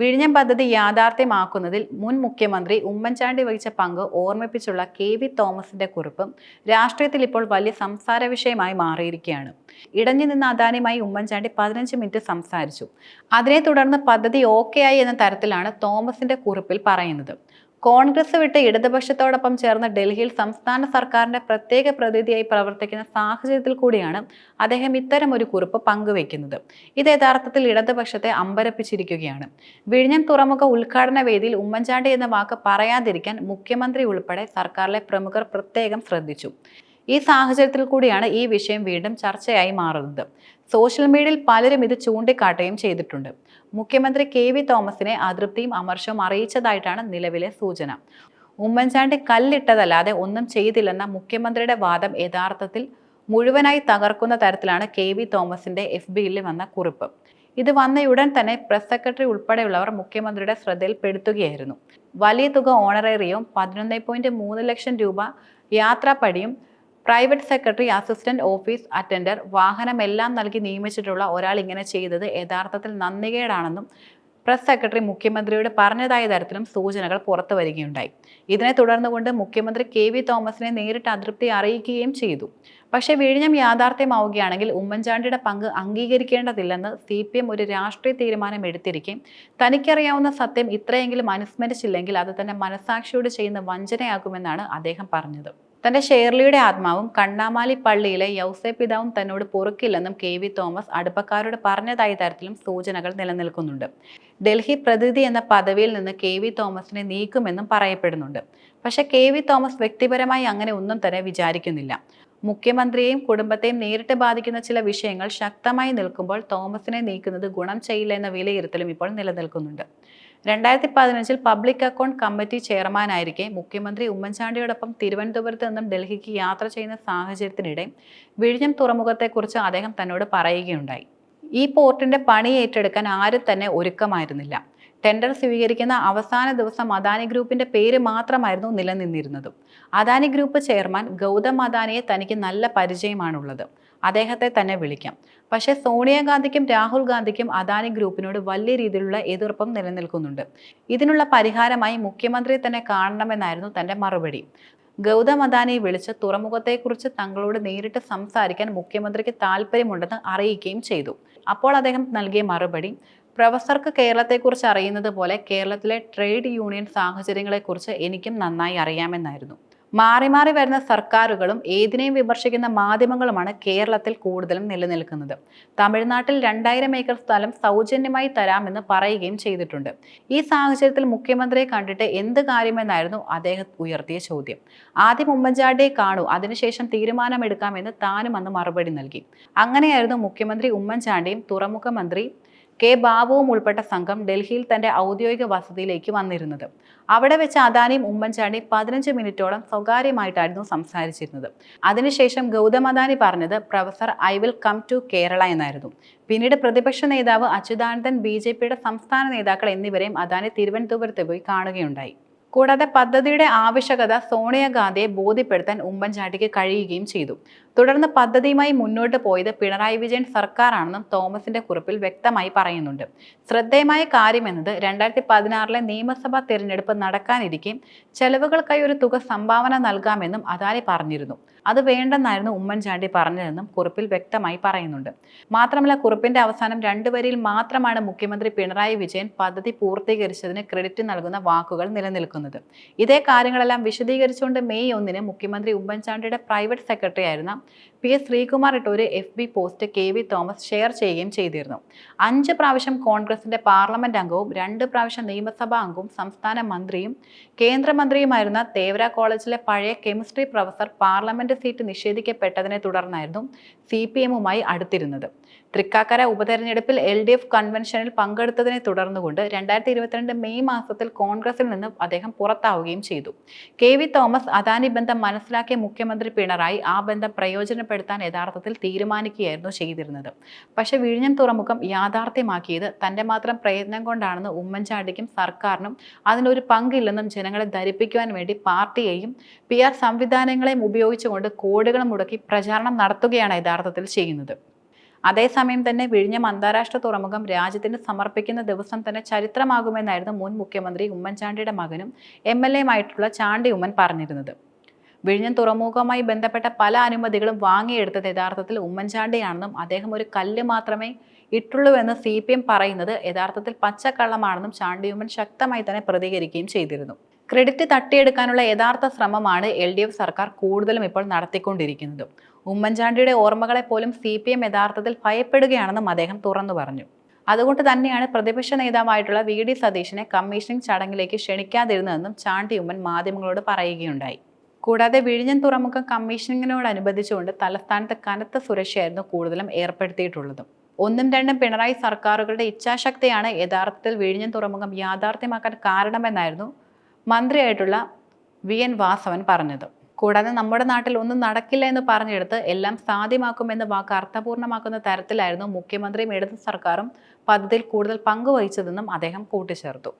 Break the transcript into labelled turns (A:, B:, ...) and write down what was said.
A: വിഴിഞ്ഞം പദ്ധതി യാഥാർത്ഥ്യമാക്കുന്നതിൽ മുൻ മുഖ്യമന്ത്രി ഉമ്മൻചാണ്ടി വഹിച്ച പങ്ക് ഓർമ്മിപ്പിച്ചുള്ള കെ വി തോമസിന്റെ കുറിപ്പ് രാഷ്ട്രീയത്തിൽ ഇപ്പോൾ വലിയ സംസാര വിഷയമായി മാറിയിരിക്കുകയാണ്. ഇടഞ്ഞു നിന്ന അദാനിയുമായി ഉമ്മൻചാണ്ടി പതിനഞ്ച് മിനിറ്റ് സംസാരിച്ചു. അതിനെ തുടർന്ന് പദ്ധതി ഓക്കെ ആയി എന്ന തരത്തിലാണ് തോമസിന്റെ കുറിപ്പിൽ പറയുന്നത്. കോൺഗ്രസ് വിട്ട് ഇടതുപക്ഷത്തോടൊപ്പം ചേർന്ന് ഡൽഹിയിൽ സംസ്ഥാന സർക്കാരിന്റെ പ്രത്യേക പ്രതിനിധിയായി പ്രവർത്തിക്കുന്ന സാഹചര്യത്തിൽ കൂടിയാണ് അദ്ദേഹം ഇത്തരം ഒരു കുറിപ്പ് പങ്കുവെക്കുന്നത് ഇത് യഥാർത്ഥത്തിൽ ഇടതുപക്ഷത്തെ അമ്പരപ്പിച്ചിരിക്കുകയാണ്. വിഴിഞ്ഞം തുറമുഖ ഉദ്ഘാടന വേദിയിൽ ഉമ്മൻചാണ്ടി എന്ന വാക്ക് പറയാതിരിക്കാൻ മുഖ്യമന്ത്രി ഉൾപ്പെടെ സർക്കാരിലെ പ്രമുഖർ പ്രത്യേകം ശ്രദ്ധിച്ചു. ഈ സാഹചര്യത്തിൽ കൂടിയാണ് ഈ വിഷയം വീണ്ടും ചർച്ചയായി മാറുന്നത്. സോഷ്യൽ മീഡിയയിൽ പലരും ഇത് ചൂണ്ടിക്കാട്ടുകയും ചെയ്തിട്ടുണ്ട്. മുഖ്യമന്ത്രി കെ വി തോമസിനെ അതൃപ്തിയും അമർഷവും അറിയിച്ചതായിട്ടാണ് നിലവിലെ സൂചന. ഉമ്മൻചാണ്ടി കല്ലിട്ടതല്ലാതെ ഒന്നും ചെയ്തില്ലെന്ന മുഖ്യമന്ത്രിയുടെ വാദം യഥാർത്ഥത്തിൽ മുഴുവനായി തകർക്കുന്ന തരത്തിലാണ് കെ വി തോമസിന്റെ എഫ് ബിയിൽ വന്ന കുറിപ്പ്. ഇത് വന്നയുടൻ തന്നെ പ്രസ് സെക്രട്ടറി ഉൾപ്പെടെയുള്ളവർ മുഖ്യമന്ത്രിയുടെ ശ്രദ്ധയിൽപ്പെടുത്തുകയായിരുന്നു. വലിയ തുക ഓണറേറിയവും പതിനൊന്ന് പോയിന്റ് മൂന്ന് ലക്ഷം രൂപ യാത്രാപ്പടിയും private secretary assistant office attender വാഹനമെല്ലാം നൽകി നിയമിച്ചിട്ടുള്ള ഒരാൾ ഇങ്ങനെ ചെയ്തത് യഥാർത്ഥത്തിൽ നന്ദികേടാണെന്നും പ്രസ് സെക്രട്ടറി മുഖ്യമന്ത്രിയോട് പറഞ്ഞതായ തരത്തിലും സൂചനകൾ പുറത്തു വരികയുണ്ടായി. ഇതിനെ തുടർന്നുകൊണ്ട് മുഖ്യമന്ത്രി കെ വി തോമസിനെ നേരിട്ട് അതൃപ്തി അറിയിക്കുകയും ചെയ്തു. പക്ഷേ വിഴിഞ്ഞം യാഥാർത്ഥ്യമാവുകയാണെങ്കിൽ ഉമ്മൻചാണ്ടിയുടെ പങ്ക് അംഗീകരിക്കേണ്ടതില്ലെന്ന് സി പി എം ഒരു രാഷ്ട്രീയ തീരുമാനം എടുത്തിരിക്കെ. തനിക്കറിയാവുന്ന സത്യം ഇത്രയെങ്കിലും അനുസ്മരിച്ചില്ലെങ്കിൽ അത് തന്നെ മനസാക്ഷിയോട് ചെയ്യുന്ന വഞ്ചനയാകുമെന്നാണ് അദ്ദേഹം പറഞ്ഞത്. തന്റെ ഷേർലിയുടെ ആത്മാവും കണ്ണാമാലി പള്ളിയിലെ യൗസെ പിതാവും തന്നോട് പൊറുക്കില്ലെന്നും കെ വി തോമസ് അടുപ്പക്കാരോട് പറഞ്ഞതായ തരത്തിലും സൂചനകൾ നിലനിൽക്കുന്നുണ്ട്. ഡൽഹി പ്രതിനിധി എന്ന പദവിയിൽ നിന്ന് കെ വി തോമസിനെ നീക്കുമെന്നും പറയപ്പെടുന്നുണ്ട്. പക്ഷേ കെ വി തോമസ് വ്യക്തിപരമായി അങ്ങനെ ഒന്നും തന്നെ വിചാരിക്കുന്നില്ല. മുഖ്യമന്ത്രിയെയും കുടുംബത്തെയും നേരിട്ട് ബാധിക്കുന്ന ചില വിഷയങ്ങൾ ശക്തമായി നിൽക്കുമ്പോൾ തോമസിനെ നീക്കുന്നത് ഗുണം ചെയ്യില്ല എന്ന വിലയിരുത്തലും ഇപ്പോൾ നിലനിൽക്കുന്നുണ്ട്. രണ്ടായിരത്തി പതിനഞ്ചിൽ പബ്ലിക് അക്കൗണ്ട് കമ്മിറ്റി ചെയർമാനായിരിക്കെ മുഖ്യമന്ത്രി ഉമ്മൻചാണ്ടിയോടൊപ്പം തിരുവനന്തപുരത്ത് നിന്നും ഡൽഹിക്ക് യാത്ര ചെയ്യുന്ന സാഹചര്യത്തിനിടെ വിഴിഞ്ഞം തുറമുഖത്തെക്കുറിച്ച് അദ്ദേഹം തന്നോട് പറയുകയുണ്ടായി. ഈ പോർട്ടിന്റെ പണി ഏറ്റെടുക്കാൻ ആരും തന്നെ ഒരുക്കമായിരുന്നില്ല. ടെൻഡർ സ്വീകരിക്കുന്ന അവസാന ദിവസം അദാനി ഗ്രൂപ്പിന്റെ പേര് മാത്രമായിരുന്നു നിലനിന്നിരുന്നത്. അദാനി ഗ്രൂപ്പ് ചെയർമാൻ ഗൗതം അദാനിയെ തനിക്ക് നല്ല പരിചയമാണുള്ളത്. അദ്ദേഹത്തെ തന്നെ വിളിക്കാം. പക്ഷേ സോണിയാഗാന്ധിക്കും രാഹുൽ ഗാന്ധിക്കും അദാനി ഗ്രൂപ്പിനോട് വലിയ രീതിയിലുള്ള എതിർപ്പം നിലനിൽക്കുന്നുണ്ട്. ഇതിനുള്ള പരിഹാരമായി മുഖ്യമന്ത്രിയെ തന്നെ കാണണമെന്നായിരുന്നു തന്റെ മറുപടി. ഗൗതം അദാനിയെ വിളിച്ച് തുറമുഖത്തെക്കുറിച്ച് തങ്ങളോട് നേരിട്ട് സംസാരിക്കാൻ മുഖ്യമന്ത്രിക്ക് താല്പര്യമുണ്ടെന്ന് അറിയിക്കുകയും ചെയ്തു. അപ്പോൾ അദ്ദേഹം നൽകിയ മറുപടി പ്രൊഫസർക്ക് കേരളത്തെക്കുറിച്ച് അറിയുന്നത് പോലെ കേരളത്തിലെ ട്രേഡ് യൂണിയൻ സാഹചര്യങ്ങളെക്കുറിച്ച് എനിക്കും നന്നായി അറിയാമെന്നായിരുന്നു. മാറി മാറി വരുന്ന സർക്കാരുകളും ഏതിനെയും വിമർശിക്കുന്ന മാധ്യമങ്ങളുമാണ് കേരളത്തിൽ കൂടുതലും നിലനിൽക്കുന്നത്. തമിഴ്നാട്ടിൽ രണ്ടായിരം ഏക്കർ സ്ഥലം സൗജന്യമായി തരാമെന്ന് പറയുകയും ചെയ്തിട്ടുണ്ട്. ഈ സാഹചര്യത്തിൽ മുഖ്യമന്ത്രിയെ കണ്ടിട്ട് എന്ത് കാര്യമെന്നായിരുന്നു അദ്ദേഹം ഉയർത്തിയ ചോദ്യം. ആദ്യം ഉമ്മൻചാണ്ടിയെ കാണൂ അതിനുശേഷം തീരുമാനമെടുക്കാമെന്ന് താനും അന്ന് മറുപടി നൽകി. അങ്ങനെയായിരുന്നു മുഖ്യമന്ത്രി ഉമ്മൻചാണ്ടിയും തുറമുഖ മന്ത്രി കെ ബാബുവും ഉൾപ്പെട്ട സംഘം ഡൽഹിയിൽ തന്റെ ഔദ്യോഗിക വസതിയിലേക്ക് വന്നിരുന്നത്. അവിടെ വെച്ച് അദാനിയും ഉമ്മൻചാണ്ടിയും പതിനഞ്ച് മിനിറ്റോളം സ്വകാര്യമായിട്ടായിരുന്നു സംസാരിച്ചിരുന്നത്. അതിനുശേഷം ഗൗതം അദാനി പറഞ്ഞത് professor I will come to Kerala എന്നായിരുന്നു. പിന്നീട് പ്രതിപക്ഷ നേതാവ് അച്യുതാനന്ദൻ ബി സംസ്ഥാന നേതാക്കൾ എന്നിവരെയും അദാനി തിരുവനന്തപുരത്ത് പോയി കാണുകയുണ്ടായി. കൂടാതെ പദ്ധതിയുടെ ആവശ്യകത സോണിയാഗാന്ധിയെ ബോധ്യപ്പെടുത്താൻ ഉമ്മൻചാണ്ടിക്ക് കഴിയുകയും ചെയ്തു. തുടർന്ന് പദ്ധതിയുമായി മുന്നോട്ട് പോയത് പിണറായി വിജയൻ സർക്കാരാണെന്നും തോമസിന്റെ കുറിപ്പിൽ വ്യക്തമായി പറയുന്നുണ്ട്. ശ്രദ്ധേയമായ കാര്യമെന്നത് രണ്ടായിരത്തി പതിനാറിലെ നിയമസഭാ തിരഞ്ഞെടുപ്പ് നടക്കാനിരിക്കെ ചെലവുകൾക്കായി ഒരു തുക സംഭാവന നൽകാമെന്നും അദാനി പറഞ്ഞിരുന്നു. അത് വേണ്ടെന്നായിരുന്നു ഉമ്മൻചാണ്ടി പറഞ്ഞതെന്നും കുറിപ്പിൽ വ്യക്തമായി പറയുന്നുണ്ട്. മാത്രമല്ല കുറിപ്പിന്റെ അവസാനം രണ്ടു വരിയിൽ മാത്രമാണ് മുഖ്യമന്ത്രി പിണറായി വിജയൻ പദ്ധതി പൂർത്തീകരിച്ചതിന് ക്രെഡിറ്റ് നൽകുന്ന വാക്കുകൾ നിലനിൽക്കുന്നത്. ഇതേ കാര്യങ്ങളെല്ലാം വിശദീകരിച്ചുകൊണ്ട് മെയ് ഒന്നിന് മുഖ്യമന്ത്രി ഉമ്മൻചാണ്ടിയുടെ പ്രൈവറ്റ് സെക്രട്ടറി ആയിരുന്ന പി എസ് ശ്രീകുമാർ ഇട്ട ഒരു F B post K V Thomas share ചെയ്യുകയും ചെയ്തിരുന്നു. അഞ്ച് പ്രാവശ്യം കോൺഗ്രസിന്റെ പാർലമെന്റ് അംഗവും രണ്ട് പ്രാവശ്യം നിയമസഭാ അംഗവും സംസ്ഥാന മന്ത്രിയും കേന്ദ്രമന്ത്രിയുമായിരുന്ന തേവര കോളേജിലെ പഴയ കെമിസ്ട്രി പ്രൊഫസർ പാർലമെന്റ് സീറ്റ് നിഷേധിക്കപ്പെട്ടതിനെ തുടർന്നായിരുന്നു സി പി എമ്മുമായി അടുത്തിരുന്നത്. തൃക്കാക്കര ഉപതെരഞ്ഞെടുപ്പിൽ എൽ ഡി എഫ് കൺവെൻഷനിൽ പങ്കെടുത്തതിനെ തുടർന്നുകൊണ്ട് രണ്ടായിരത്തി ഇരുപത്തിരണ്ട് മെയ് മാസത്തിൽ കോൺഗ്രസിൽ നിന്ന് അദ്ദേഹം പുറത്താവുകയും ചെയ്തു. കെ വി തോമസ് അദാനി ബന്ധം മനസ്സിലാക്കിയ മുഖ്യമന്ത്രി പിണറായി ആ ബന്ധം പ്രയോജനപ്പെടുത്താൻ യഥാർത്ഥത്തിൽ തീരുമാനിക്കുകയായിരുന്നു ചെയ്തിരുന്നത്. പക്ഷേ വിഴിഞ്ഞം തുറമുഖം യാഥാർത്ഥ്യമാക്കിയത് തന്റെ മാത്രം പ്രയത്നം കൊണ്ടാണെന്ന് ഉമ്മൻചാണ്ടിക്കും സർക്കാരിനും അതിനൊരു പങ്കില്ലെന്നും ജനങ്ങളെ ധരിപ്പിക്കുവാൻ വേണ്ടി പാർട്ടിയെയും പി ആർ സംവിധാനങ്ങളെയും ഉപയോഗിച്ചുകൊണ്ട് കോടികൾ മുടക്കി പ്രചാരണം നടത്തുകയാണ് യഥാർത്ഥത്തിൽ ചെയ്യുന്നത്. അതേസമയം തന്നെ വിഴിഞ്ഞം അന്താരാഷ്ട്ര തുറമുഖം രാജ്യത്തിന് സമർപ്പിക്കുന്ന ദിവസം തന്നെ ചരിത്രമാകുമെന്നായിരുന്നു മുൻ മുഖ്യമന്ത്രി ഉമ്മൻചാണ്ടിയുടെ മകനും എം എൽ എയുമായിട്ടുള്ള ചാണ്ടി ഉമ്മൻ പറഞ്ഞിരുന്നത്. വിഴിഞ്ഞം തുറമുഖവുമായി ബന്ധപ്പെട്ട പല അനുമതികളും വാങ്ങിയെടുത്തത് യഥാർത്ഥത്തിൽ ഉമ്മൻചാണ്ടിയാണെന്നും അദ്ദേഹം ഒരു കല്ല് മാത്രമേ ഇട്ടുള്ളൂവെന്ന് സി പി എം പറയുന്നത് യഥാർത്ഥത്തിൽ പച്ചക്കള്ളമാണെന്നും ചാണ്ടിയുമ്മൻ ശക്തമായി തന്നെ പ്രതികരിക്കുകയും ചെയ്തിരുന്നു. ക്രെഡിറ്റ് തട്ടിയെടുക്കാനുള്ള യഥാർത്ഥ ശ്രമമാണ് എൽ ഡി എഫ് സർക്കാർ കൂടുതലും ഇപ്പോൾ നടത്തിക്കൊണ്ടിരിക്കുന്നത്. ഉമ്മൻചാണ്ടിയുടെ ഓർമ്മകളെ പോലും സി പി എം യഥാർത്ഥത്തിൽ ഭയപ്പെടുകയാണെന്നും അദ്ദേഹം തുറന്നു പറഞ്ഞു. അതുകൊണ്ട് തന്നെയാണ് പ്രതിപക്ഷ നേതാവായിട്ടുള്ള വി ഡി സതീശനെ കമ്മീഷനിങ് ചടങ്ങിലേക്ക് ക്ഷണിക്കാതിരുന്നതെന്നും ചാണ്ടി ഉമ്മൻ മാധ്യമങ്ങളോട് പറയുകയുണ്ടായി. കൂടാതെ വിഴിഞ്ഞം തുറമുഖം കമ്മീഷനിങ്ങിനോടനുബന്ധിച്ചുകൊണ്ട് തലസ്ഥാനത്ത് കനത്ത സുരക്ഷയായിരുന്നു കൂടുതലും ഏർപ്പെടുത്തിയിട്ടുള്ളതും. ഒന്നും രണ്ടും പിണറായി സർക്കാരുകളുടെ ഇച്ഛാശക്തിയാണ് യഥാർത്ഥത്തിൽ വിഴിഞ്ഞം തുറമുഖം യാഥാർത്ഥ്യമാക്കാൻ കാരണമെന്നായിരുന്നു മന്ത്രിയായിട്ടുള്ള വി. എൻ. വാസവൻ പറഞ്ഞത്. കൂടാതെ നമ്മുടെ നാട്ടിൽ ഒന്നും നടക്കില്ല എന്ന് പറഞ്ഞെടുത്ത് എല്ലാം സാധ്യമാക്കുമെന്ന് വാക്ക് അർത്ഥപൂർണമാക്കുന്ന തരത്തിലായിരുന്നു മുഖ്യമന്ത്രിയും ഇടതു സർക്കാരും പദ്ധതിയിൽ കൂടുതൽ പങ്കുവഹിച്ചതെന്നും അദ്ദേഹം കൂട്ടിച്ചേർത്തു.